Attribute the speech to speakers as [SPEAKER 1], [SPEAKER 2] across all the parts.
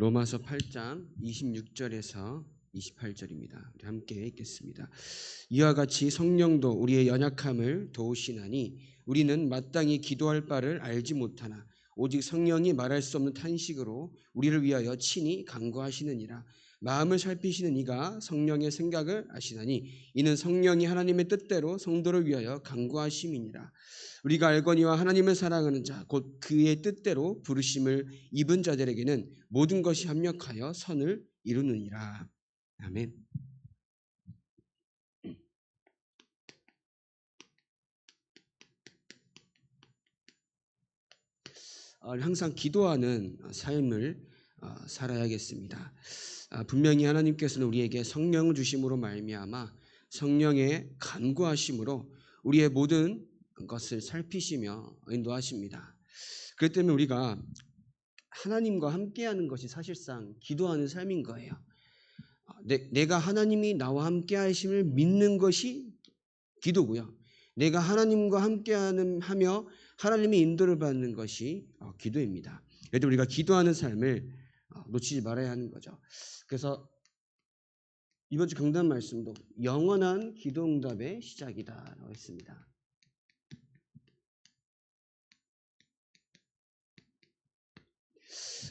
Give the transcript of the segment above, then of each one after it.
[SPEAKER 1] 로마서 8장 26절에서 28절입니다. 우리 함께 읽겠습니다. 이와 같이 성령도 우리의 연약함을 도우시나니 우리는 마땅히 기도할 바를 알지 못하나 오직 성령이 말할 수 없는 탄식으로 우리를 위하여 친히 간구하시느니라. 마음을 살피시는 이가 성령의 생각을 아시나니 이는 성령이 하나님의 뜻대로 성도를 위하여 간구하심이니라. 우리가 알거니와 하나님을 사랑하는 자 곧 그의 뜻대로 부르심을 입은 자들에게는 모든 것이 합력하여 선을 이루느니라. 아멘. 어, 항상 기도하는 삶을 어, 살아야겠습니다. 아, 분명히 하나님께서는 우리에게 성령을 주심으로 말미암아 성령의 간구하심으로 우리의 모든 것을 살피시며 인도하십니다. 그렇기 때문에 우리가 하나님과 함께하는 것이 사실상 기도하는 삶인 거예요. 아, 내, 내가 하나님이 나와 함께하심을 믿는 것이 기도고요. 내가 하나님과 함께하는 하며 하나님의 인도를 받는 것이 어, 기도입니다. 그래도 우리가 기도하는 삶을 어, 놓치지 말아야 하는 거죠. 그래서 이번 주 강단 말씀도 영원한 기도 응답의 시작이다라고 했습니다.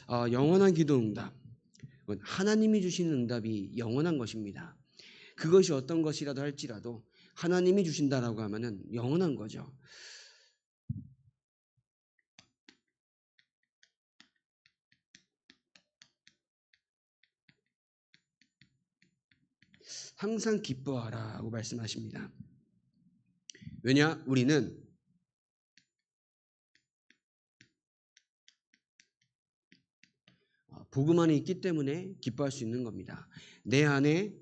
[SPEAKER 1] 어, 영원한 기도 응답. 그건 하나님이 주시는 응답이 영원한 것입니다. 그것이 어떤 것이라도 할지라도 하나님이 주신다라고 하면은 영원한 거죠. 항상 기뻐하라고 말씀하십니다. 왜냐? 우리는 어, 복음 안에 있기 때문에 기뻐할 수 있는 겁니다. 내 안에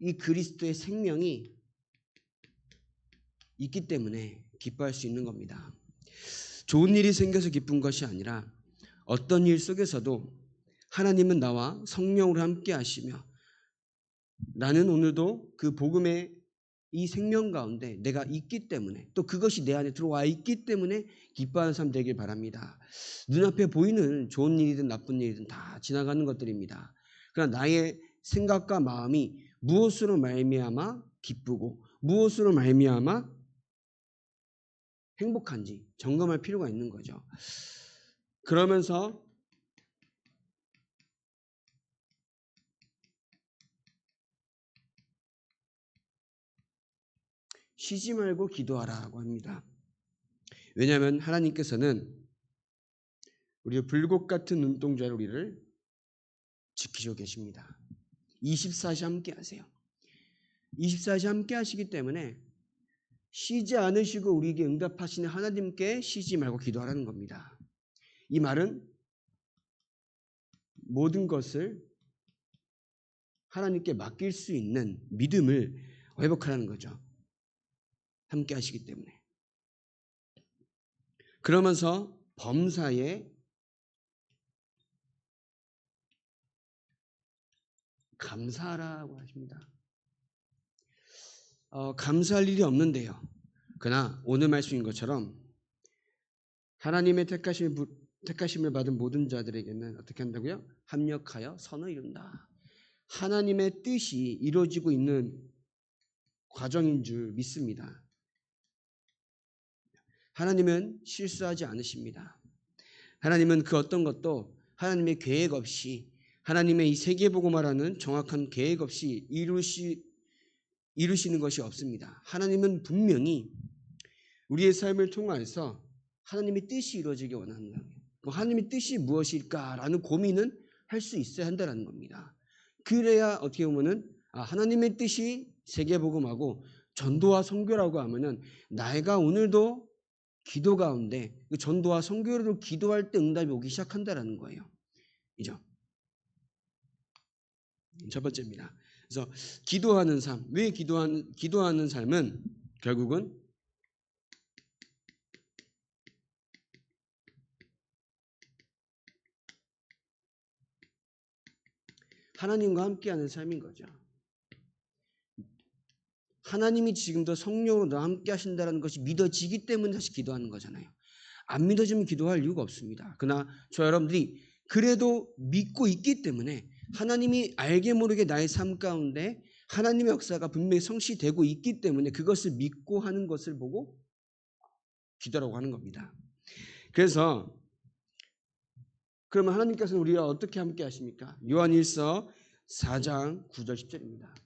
[SPEAKER 1] 이 그리스도의 생명이 있기 때문에 기뻐할 수 있는 겁니다. 좋은 일이 생겨서 기쁜 것이 아니라 어떤 일 속에서도 하나님은 나와 성령으로 함께 하시며 나는 오늘도 그 복음의 이 생명 가운데 내가 있기 때문에 또 그것이 내 안에 들어와 있기 때문에 기뻐하는 삶 되길 바랍니다. 눈앞에 보이는 좋은 일이든 나쁜 일이든 다 지나가는 것들입니다. 그러나 나의 생각과 마음이 무엇으로 말미암아 기쁘고 무엇으로 말미암아 행복한지 점검할 필요가 있는 거죠. 그러면서 쉬지 말고 기도하라고 합니다. 왜냐하면 하나님께서는 우리의 불꽃 같은 눈동자를 우리를 지키시고 계십니다. 24시 함께 하세요. 24시 함께 하시기 때문에 쉬지 않으시고 우리에게 응답하시는 하나님께 쉬지 말고 기도하라는 겁니다. 이 말은 모든 것을 하나님께 맡길 수 있는 믿음을 회복하라는 거죠. 함께 하시기 때문에. 그러면서 범사에 감사하라고 하십니다. 어, 감사할 일이 없는데요. 그러나 오늘 말씀인 것처럼 하나님의 택하심을, 택하심을 받은 모든 자들에게는 어떻게 한다고요? 합력하여 선을 이룬다. 하나님의 뜻이 이루어지고 있는 과정인 줄 믿습니다. 하나님은 실수하지 않으십니다. 하나님은 그 어떤 것도 하나님의 계획 없이 하나님의 이 세계보고말하는 정확한 계획 없이 이루시, 이루시는 것이 없습니다. 하나님은 분명히 우리의 삶을 통해서 하나님의 뜻이 이루어지기 원한다. 하나님의 뜻이 무엇일까라는 고민은 할 수 있어야 한다는 겁니다. 그래야 어떻게 보면은 아, 하나님의 뜻이 세계복음하고 전도와 선교라고 하면은 내가 오늘도 기도 가운데 그 전도와 선교로 기도할 때 응답이 오기 시작한다라는 거예요. 이죠. 첫 번째입니다. 그래서 기도하는 삶, 왜 기도하는 기도하는 삶은 결국은 하나님과 함께하는 삶인 거죠. 하나님이 지금도 성령으로 너 함께 하신다는 것이 믿어지기 때문에 다시 기도하는 거잖아요. 안 믿어지면 기도할 이유가 없습니다. 그러나 저 여러분들이 그래도 믿고 있기 때문에 하나님이 알게 모르게 나의 삶 가운데 하나님의 역사가 분명히 성취되고 있기 때문에 그것을 믿고 하는 것을 보고 기도라고 하는 겁니다. 그래서 그러면 하나님께서는 우리와 어떻게 함께 하십니까? 요한일서 4장 9절 10절입니다.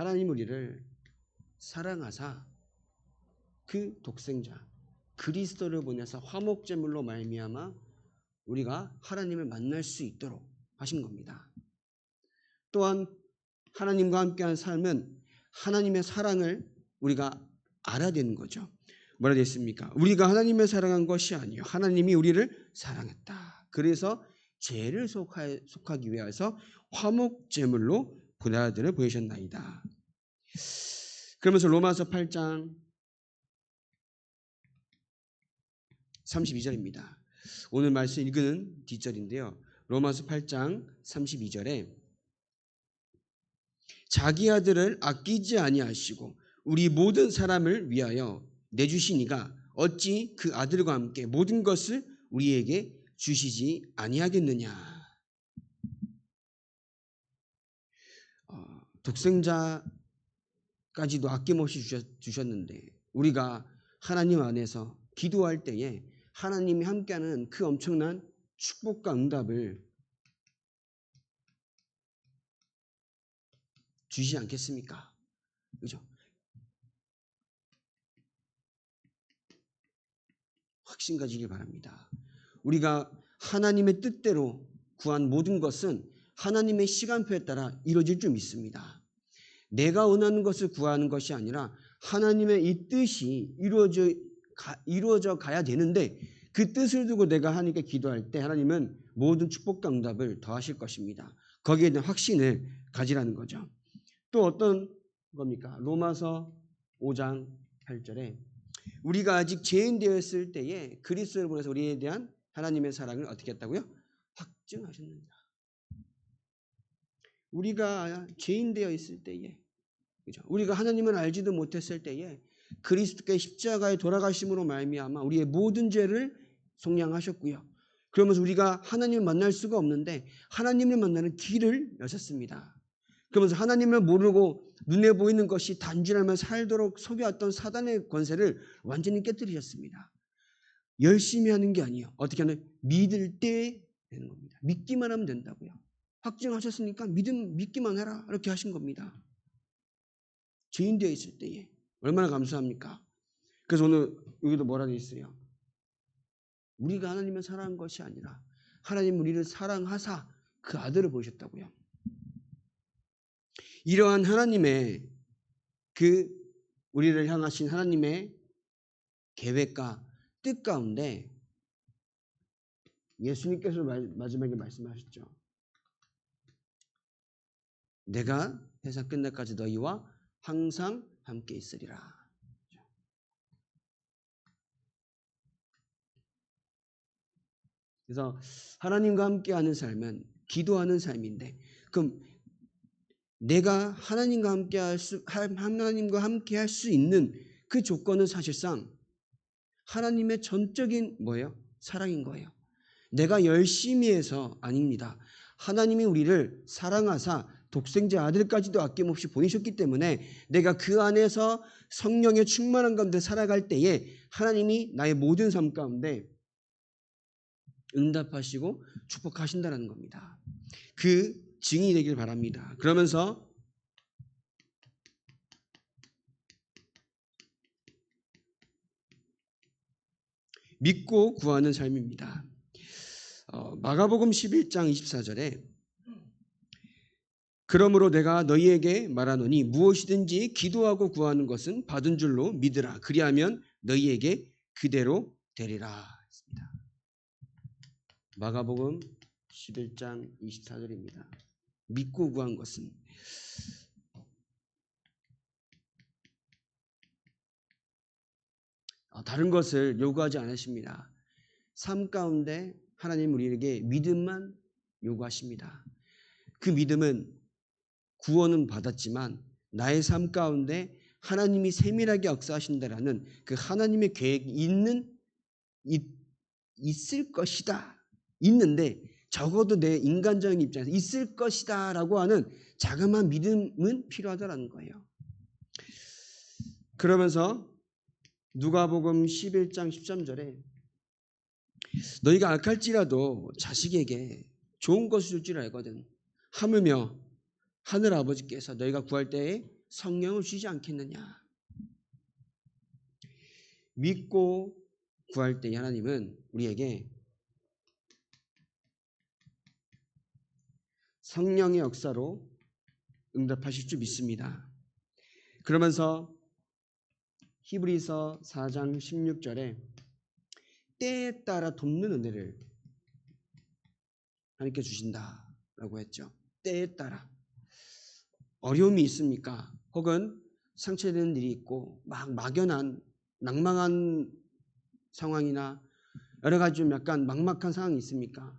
[SPEAKER 1] 하나님 우리를 사랑하사 그 독생자 그리스도를 보내서 화목제물로 말미암아 우리가 하나님을 만날 수 있도록 하신 겁니다. 또한 하나님과 함께한 삶은 하나님의 사랑을 우리가 알아야 되는 거죠. 뭐라 되어 있습니까? 우리가 하나님을 사랑한 것이 아니요 하나님이 우리를 사랑했다. 그래서 죄를 속하기 위해서 화목 제물로 분하들을 보이셨나이다. 그러면서 로마서 8장 32절입니다. 오늘 말씀 읽은 뒷절인데요. 로마서 8장 32절에 자기 아들을 아끼지 아니하시고 우리 모든 사람을 위하여 내주시니가 어찌 그 아들과 함께 모든 것을 우리에게 주시지 아니하겠느냐. 어, 독생자까지도 아낌없이 주셨는데 우리가 하나님 안에서 기도할 때에 하나님이 함께하는 그 엄청난 축복과 응답을 주시지 않겠습니까? 그죠? 확신 가지길 바랍니다. 우리가 하나님의 뜻대로 구한 모든 것은 하나님의 시간표에 따라 이루어질 줄 믿습니다. 내가 원하는 것을 구하는 것이 아니라 하나님의 이 뜻이 이루어져, 가, 이루어져 가야 되는데 그 뜻을 두고 내가 하나님께 기도할 때 하나님은 모든 축복과 응답을 더하실 것입니다. 거기에 대한 확신을 가지라는 거죠. 또 어떤 겁니까? 로마서 5장 8절에 우리가 아직 죄인 되었을 때에 그리스도를 보내서 우리에 대한 하나님의 사랑을 어떻게 했다고요? 확증하셨느니라. 우리가 죄인 되어 있을 때에 그죠? 우리가 하나님을 알지도 못했을 때에 그리스도께 십자가에 돌아가심으로 말미암아 우리의 모든 죄를 속량하셨고요. 그러면서 우리가 하나님을 만날 수가 없는데 하나님을 만나는 길을 여셨습니다. 그러면서 하나님을 모르고 눈에 보이는 것이 단순하면 살도록 속여왔던 사단의 권세를 완전히 깨뜨리셨습니다. 열심히 하는 게 아니에요. 어떻게 하는 믿을 때 되는 겁니다. 믿기만 하면 된다고요. 확증하셨으니까 믿음 믿기만 해라 이렇게 하신 겁니다. 죄인 되어 있을 때에 얼마나 감사합니까? 그래서 오늘 여기도 뭐라 되 있어요? 우리가 하나님을 사랑한 것이 아니라 하나님 우리를 사랑하사 그 아들을 보셨다고요. 이러한 하나님의 그 우리를 향하신 하나님의 계획과 뜻 가운데 예수님께서 마지막에 말씀하셨죠. 내가 세상 끝날까지 너희와 항상 함께 있으리라. 그래서 하나님과 함께하는 삶은 기도하는 삶인데 그럼 내가 하나님과 함께 할 수, 하나님과 함께 할 수 있는 그 조건은 사실상 하나님의 전적인 뭐예요? 사랑인 거예요. 내가 열심히 해서 아닙니다. 하나님이 우리를 사랑하사 독생자 아들까지도 아낌없이 보내셨기 때문에 내가 그 안에서 성령의 충만한 가운데 살아갈 때에 하나님이 나의 모든 삶 가운데 응답하시고 축복하신다는 겁니다. 그 증인이 되길 바랍니다. 그러면서 믿고 구하는 삶입니다. 어, 마가복음 11장 24절에 그러므로 내가 너희에게 말하노니 무엇이든지 기도하고 구하는 것은 받은 줄로 믿으라. 그리하면 너희에게 그대로 되리라. 습니다 마가복음 11장 24절입니다. 믿고 구한 것은 아, 다른 것을 요구하지 않으십니다. 삶 가운데 하나님 우리에게 믿음만 요구하십니다. 그 믿음은 구원은 받았지만 나의 삶 가운데 하나님이 세밀하게 역사하신다라는 그 하나님의 계획이 있는 있, 있을 것이다. 있는데 적어도 내 인간적인 입장에서 있을 것이다 라고 하는 자그마한 믿음은 필요하다라는 거예요. 그러면서 누가복음 11장 13절에 너희가 악할지라도 자식에게 좋은 것을 줄 줄 알거든 하물며 하늘 아버지께서 너희가 구할 때에 성령을 주지 않겠느냐 믿고 구할 때 하나님은 우리에게 성령의 역사로 응답하실 줄 믿습니다. 그러면서 히브리서 4장 16절에 때에 따라 돕는 은혜를 하나님께 주신다라고 했죠. 때에 따라 어려움이 있습니까? 혹은 상처되는 일이 있고 막 막연한 낭망한 상황이나 여러 가지 좀 약간 막막한 상황이 있습니까?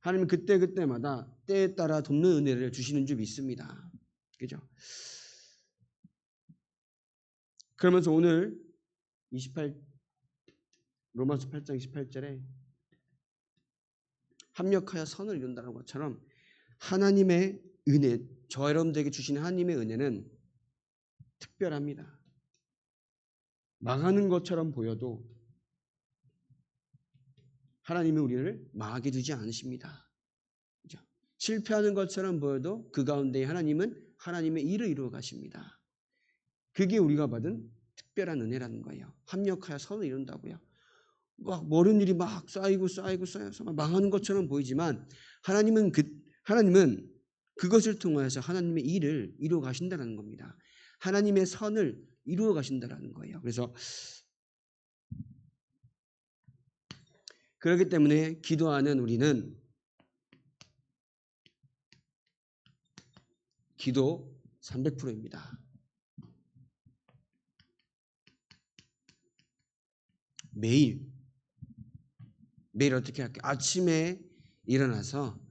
[SPEAKER 1] 하나님은 그때 그때마다 때에 따라 돕는 은혜를 주시는 줄 믿습니다. 그죠? 그러면서 오늘 28 로마서 8장 28절에 합력하여 선을 이룬다는 것처럼 하나님의 은혜, 저 여러분들에게 주시는 하나님의 은혜는 특별합니다. 망하는 것처럼 보여도 하나님이 우리를 망하게 두지 않으십니다. 그죠? 실패하는 것처럼 보여도 그 가운데 하나님은 하나님의 일을 이루어 가십니다. 그게 우리가 받은 특별한 은혜라는 거예요. 합력하여 선을 이룬다고요. 막 모르는 일이 막 쌓이고 쌓이고 쌓여서 망하는 것처럼 보이지만 하나님은 그 하나님은 그것을 통하여서 하나님의 일을 이루어 가신다는 겁니다. 하나님의 선을 이루어 가신다는 거예요. 그래서 그렇기 때문에 기도하는 우리는 기도 300%입니다. 매일 매일 어떻게 할게요? 아침에 일어나서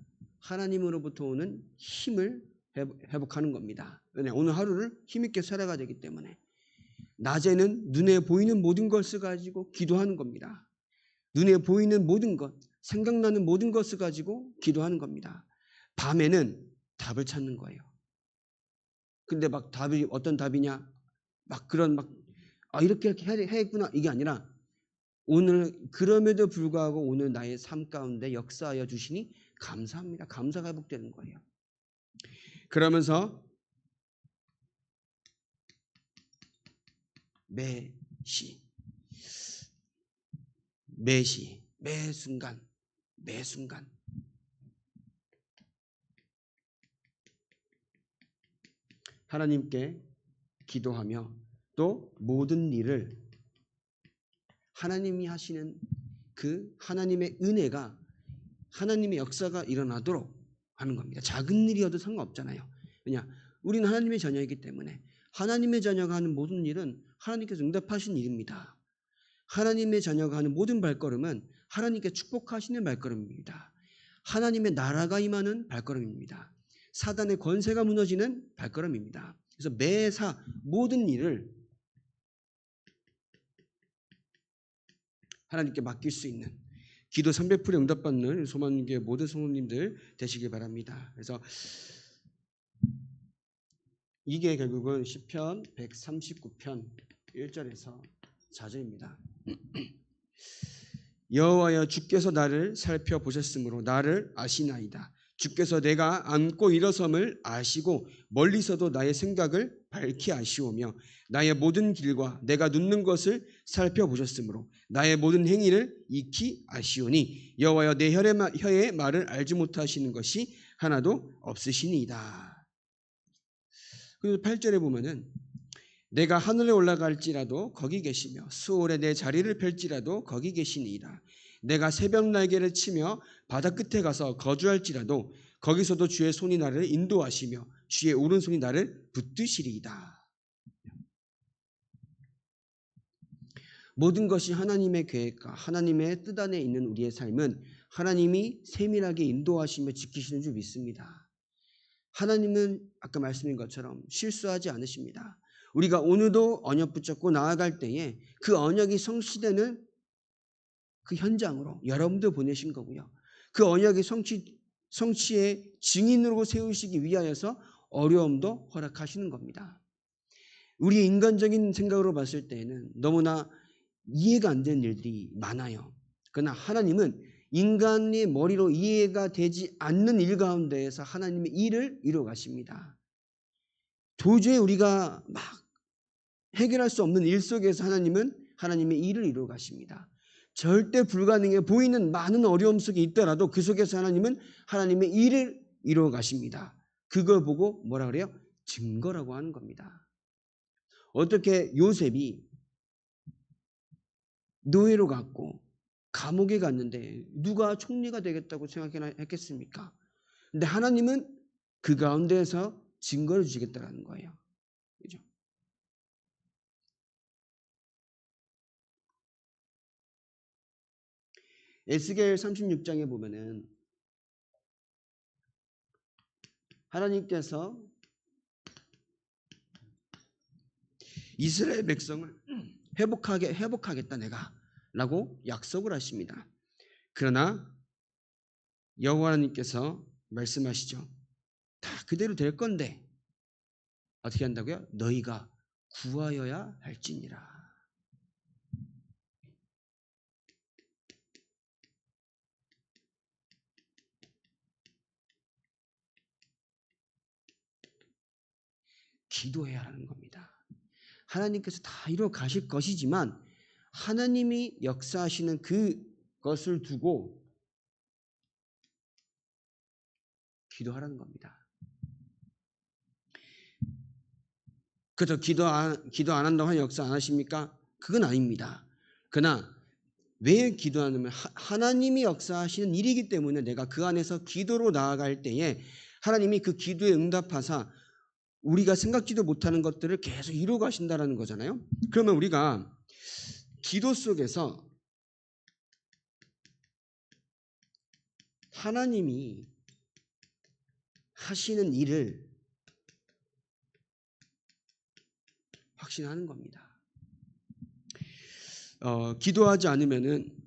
[SPEAKER 1] 하나님으로부터 오는 힘을 회복하는 겁니다. 오늘 하루를 힘있게 살아가야 되기 때문에 낮에는 눈에 보이는 모든 것을 가지고 기도하는 겁니다. 눈에 보이는 모든 것, 생각나는 모든 것을 가지고 기도하는 겁니다. 밤에는 답을 찾는 거예요. 근데 막 답이 어떤 답이냐? 막 그런 막 아, 이렇게 이렇게 해야겠구나 이게 아니라 오늘 그럼에도 불구하고 오늘 나의 삶 가운데 역사하여 주시니 감사합니다. 감사가 회복되는 거예요. 그러면서 매시 매시 매 순간 매 순간 하나님께 기도하며 또 모든 일을 하나님이 하시는 그 하나님의 은혜가 하나님의 역사가 일어나도록 하는 겁니다. 작은 일이어도 상관없잖아요. 왜냐? 우리는 하나님의 자녀이기 때문에 하나님의 자녀가 하는 모든 일은 하나님께서 응답하신 일입니다. 하나님의 자녀가 하는 모든 발걸음은 하나님께 축복하시는 발걸음입니다. 하나님의 나라가 임하는 발걸음입니다. 사단의 권세가 무너지는 발걸음입니다. 그래서 매사 모든 일을 하나님께 맡길 수 있는 기도 300% 응답받는 소망계 모든 성도님들 되시길 바랍니다. 그래서 이게 결국은 시편 139편 1절에서 4절입니다. 여호와여 주께서 나를 살펴보셨으므로 나를 아시나이다. 주께서 내가 앉고 일어섬을 아시고 멀리서도 나의 생각을 밝히 아시오며 나의 모든 길과 내가 눕는 것을 살펴보셨으므로 나의 모든 행위를 익히 아시오니 여호와여 내 혀의 말을 알지 못하시는 것이 하나도 없으시니이다. 그래서 8절에 보면은 내가 하늘에 올라갈지라도 거기 계시며 수월에 내 자리를 펼지라도 거기 계시니이다. 내가 새벽 날개를 치며 바다 끝에 가서 거주할지라도 거기서도 주의 손이 나를 인도하시며 주의 오른손이 나를 붙드시리이다. 모든 것이 하나님의 계획과 하나님의 뜻 안에 있는 우리의 삶은 하나님이 세밀하게 인도하시며 지키시는 줄 믿습니다. 하나님은 아까 말씀인 것처럼 실수하지 않으십니다. 우리가 오늘도 언약 붙잡고 나아갈 때에 그 언약이 성취되는 그 현장으로 여러분도 보내신 거고요. 그 언약의 성취, 성취의 증인으로 세우시기 위하여서 어려움도 허락하시는 겁니다. 우리 인간적인 생각으로 봤을 때에는 너무나 이해가 안 되는 일들이 많아요. 그러나 하나님은 인간의 머리로 이해가 되지 않는 일 가운데에서 하나님의 일을 이루어 가십니다. 도저히 우리가 막 해결할 수 없는 일 속에서 하나님은 하나님의 일을 이루어 가십니다. 절대 불가능해 보이는 많은 어려움 속에 있더라도 그 속에서 하나님은 하나님의 일을 이루어 가십니다. 그걸 보고 뭐라 그래요? 증거라고 하는 겁니다. 어떻게 요셉이 노예로 갔고 감옥에 갔는데 누가 총리가 되겠다고 생각했겠습니까? 근데 하나님은 그 가운데에서 증거를 주시겠다라는 거예요. 그죠? 에스겔 36장에 보면은 하나님께서 이스라엘 백성을 회복하게 회복하겠다 내가라고 약속을 하십니다. 그러나 여호와 하나님께서 말씀하시죠. 다 그대로 될 건데 어떻게 한다고요? 너희가 구하여야 할지니라. 기도해야 하는 겁니다. 하나님께서 다 이루어 가실 것이지만 하나님이 역사하시는 그것을 두고 기도하라는 겁니다. 그저 기도 안, 기도 안 한다고 역사 안 하십니까? 그건 아닙니다. 그러나 왜 기도하냐면 하나님이 역사하시는 일이기 때문에 내가 그 안에서 기도로 나아갈 때에 하나님이 그 기도에 응답하사 우리가 생각지도 못하는 것들을 계속 이루어 가신다라는 거잖아요. 그러면 우리가 기도 속에서 하나님이 하시는 일을 확신하는 겁니다. 어, 기도하지 않으면은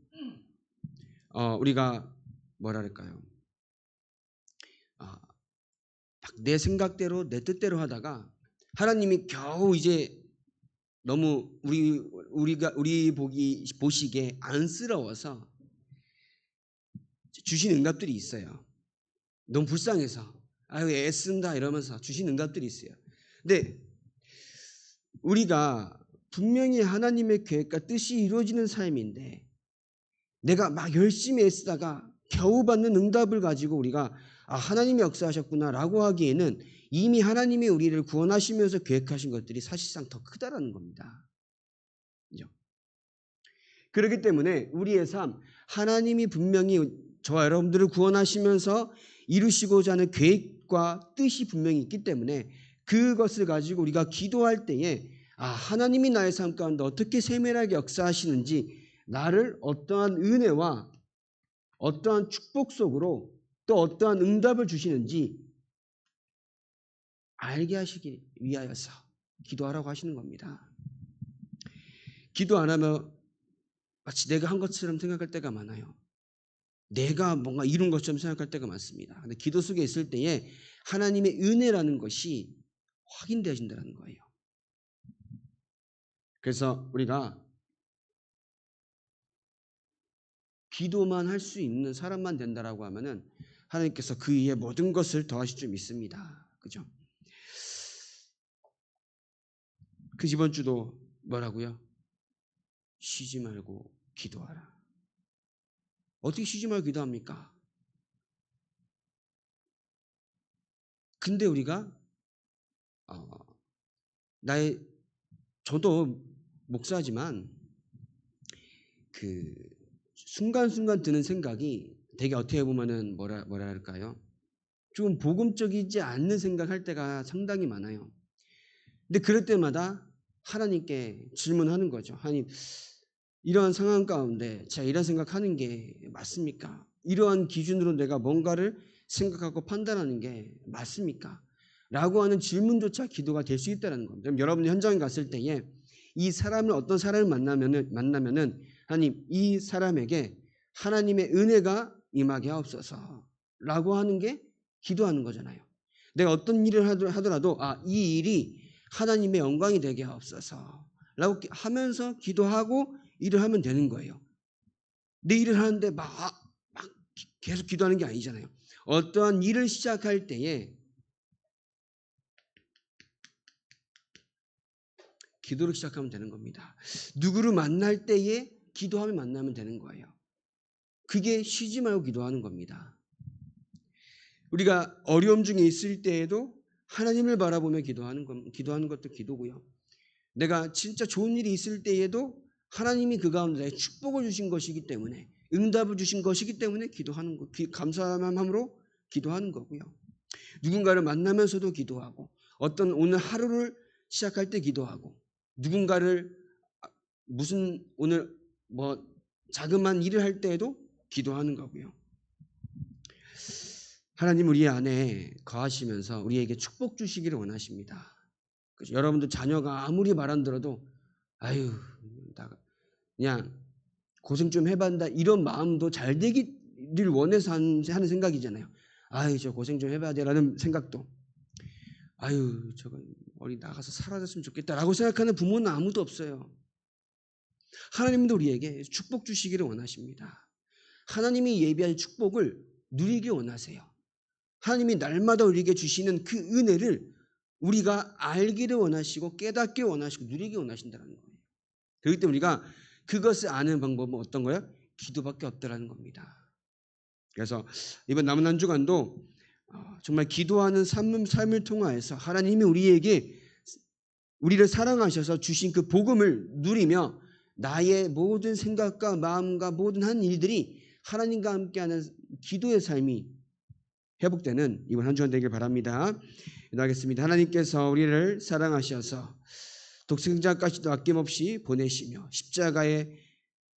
[SPEAKER 1] 어, 우리가 뭐랄까요? 내 생각대로 내 뜻대로 하다가 하나님이 겨우 이제 너무 우리 우리가 우리 보기 보시기에 안쓰러워서 주신 응답들이 있어요. 너무 불쌍해서 아유 애쓴다 이러면서 주신 응답들이 있어요. 근데 우리가 분명히 하나님의 계획과 뜻이 이루어지는 삶인데 내가 막 열심히 애쓰다가 겨우 받는 응답을 가지고 우리가 아, 하나님이 역사하셨구나라고 하기에는 이미 하나님이 우리를 구원하시면서 계획하신 것들이 사실상 더 크다라는 겁니다. 그죠? 그렇기 때문에 우리의 삶, 하나님이 분명히 저와 여러분들을 구원하시면서 이루시고자 하는 계획과 뜻이 분명히 있기 때문에 그것을 가지고 우리가 기도할 때에 아, 하나님이 나의 삶 가운데 어떻게 세밀하게 역사하시는지 나를 어떠한 은혜와 어떠한 축복 속으로 또 어떠한 응답을 주시는지 알게 하시기 위하여서 기도하라고 하시는 겁니다. 기도 안 하면 마치 내가 한 것처럼 생각할 때가 많아요. 내가 뭔가 이룬 것처럼 생각할 때가 많습니다. 근데 기도 속에 있을 때에 하나님의 은혜라는 것이 확인되어진다는 거예요. 그래서 우리가 기도만 할 수 있는 사람만 된다라고 하면은 하나님께서 그 위에 모든 것을 더하실 줄 믿습니다. 그죠? 그 이번 주도 뭐라고요? 쉬지 말고 기도하라. 어떻게 쉬지 말고 기도합니까? 근데 우리가 어, 나의 저도 목사지만 그 순간순간 드는 생각이 되게 어떻게 보면은 뭐라 할까요? 좀 복음적이지 않는 생각할 때가 상당히 많아요. 근데 그럴 때마다 하나님께 질문하는 거죠. 하나님 이러한 상황 가운데 제가 이런 생각하는 게 맞습니까? 이러한 기준으로 내가 뭔가를 생각하고 판단하는 게 맞습니까? 라고 하는 질문조차 기도가 될 수 있다는 겁니다. 여러분 현장에 갔을 때에 이 사람을 어떤 사람을 만나면은 만나면은 하나님 이 사람에게 하나님의 은혜가 임하게 하옵소서 라고 하는 게 기도하는 거잖아요. 내가 어떤 일을 하더라도 아 이 일이 하나님의 영광이 되게 하옵소서 라고 하면서 기도하고 일을 하면 되는 거예요. 내 일을 하는데 막, 막 계속 기도하는 게 아니잖아요. 어떠한 일을 시작할 때에 기도를 시작하면 되는 겁니다. 누구를 만날 때에 기도하며 만나면 되는 거예요. 그게 쉬지 말고 기도하는 겁니다. 우리가 어려움 중에 있을 때에도 하나님을 바라보며 기도하는 것, 기도하는 것도 기도고요. 내가 진짜 좋은 일이 있을 때에도 하나님이 그 가운데 축복을 주신 것이기 때문에 응답을 주신 것이기 때문에 기도하는 거, 감사함으로 기도하는 거고요. 누군가를 만나면서도 기도하고 어떤 오늘 하루를 시작할 때 기도하고 누군가를 무슨 오늘 뭐 자그마한 일을 할 때에도 기도하는 거고요. 하나님 우리 안에 거하시면서 우리에게 축복 주시기를 원하십니다. 그렇죠? 여러분들 자녀가 아무리 말 안 들어도 아유 그냥 고생 좀 해봤다 이런 마음도 잘 되기를 원해서 하는 생각이잖아요. 아유 저 고생 좀 해봐야 돼라는 생각도 아유 저거 어디 나가서 사라졌으면 좋겠다라고 생각하는 부모는 아무도 없어요. 하나님도 우리에게 축복 주시기를 원하십니다. 하나님이 예비한 축복을 누리기 원하세요. 하나님이 날마다 우리에게 주시는 그 은혜를 우리가 알기를 원하시고 깨닫기 원하시고 누리기 원하신다는 거예요. 그렇기 때문에 우리가 그것을 아는 방법은 어떤 거예요? 기도밖에 없다라는 겁니다. 그래서 이번 남은 한 주간도 어, 정말 기도하는 삶, 삶을 통하여서 하나님이 우리에게 우리를 사랑하셔서 주신 그 복음을 누리며 나의 모든 생각과 마음과 모든 한 일들이 하나님과 함께하는 기도의 삶이 회복되는 이번 한 주간 되길 바랍니다. 기도하겠습니다. 하나님께서 우리를 사랑하셔서 독생자까지도 아낌없이 보내시며 십자가의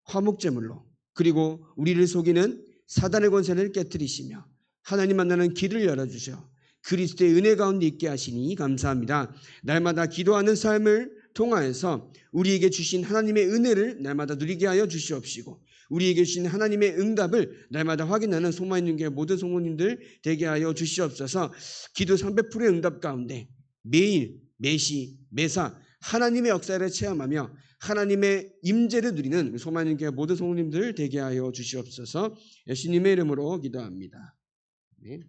[SPEAKER 1] 화목제물로 그리고 우리를 속이는 사단의 권세를 깨뜨리시며 하나님 만나는 길을 열어주셔 그리스도의 은혜 가운데 있게 하시니 감사합니다. 날마다 기도하는 삶을 통하여서 우리에게 주신 하나님의 은혜를 날마다 누리게 하여 주시옵시고 우리에게 주신 하나님의 응답을 날마다 확인하는 소망 있는 게 모든 성모님들 되게 하여 주시옵소서. 기도 300%의 응답 가운데 매일 매시 매사 하나님의 역사를 체험하며 하나님의 임재를 누리는 게 모든 성모님들 되게 하여 주시옵소서. 예수님의 이름으로 기도합니다. 네.